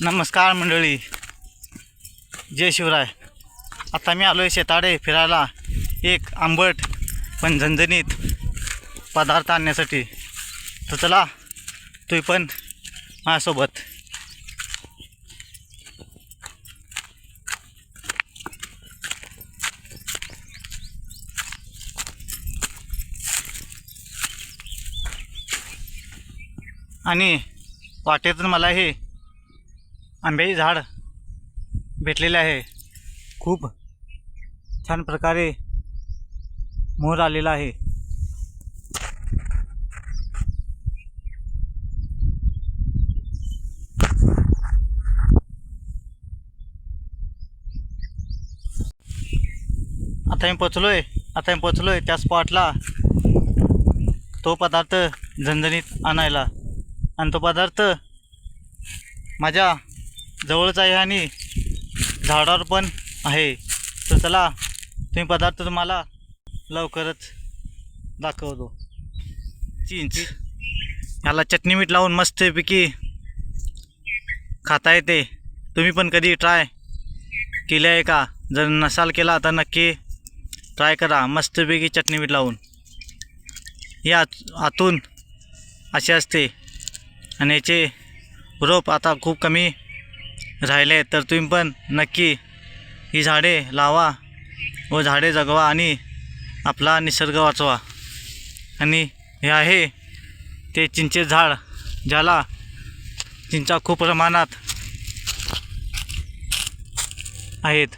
नमस्कार मंडळी. जय शिवराय. आता मी आलो आहे शेताडे फिरायला. एक आंबट पण झणझणीत पदार्थ आणण्यासाठी. तर चला तुम्ही पण माझ्यासोबत. आणि वाटेतून मला हे आंब्याचे झाड भेटलेले आहे. खूप छान प्रकारे मोर आलेला आहे. आता मी पोचलो आहे आता मी पोचलो आहे त्या स्पॉटला तो पदार्थ झणझणीत आणायला. आणि तो पदार्थ माझ्या जवळच आहे आणि झाडावर पण आहे. तर चला तुम्ही पदार्थ तुम्हाला लवकरच दाखवतो. चिंच. ह्याला चटणी मीठ लावून मस्तपैकी खाता येते. तुम्ही पण कधी ट्राय केले आहे का? जर नसाल केला तर नक्की ट्राय करा. मस्तपैकी चटणी मीठ लावून. या आत आतून असे असते. आणि याचे रोप आता खूप कमी राहिले तर तुम्ही पण नक्की ही झाडे लावा व झाडे जगवा आणि आपला निसर्ग वाचवा. आणि हे आहे ते चिंचे झाड ज्याला चिंचा खूप प्रमाणात आहेत.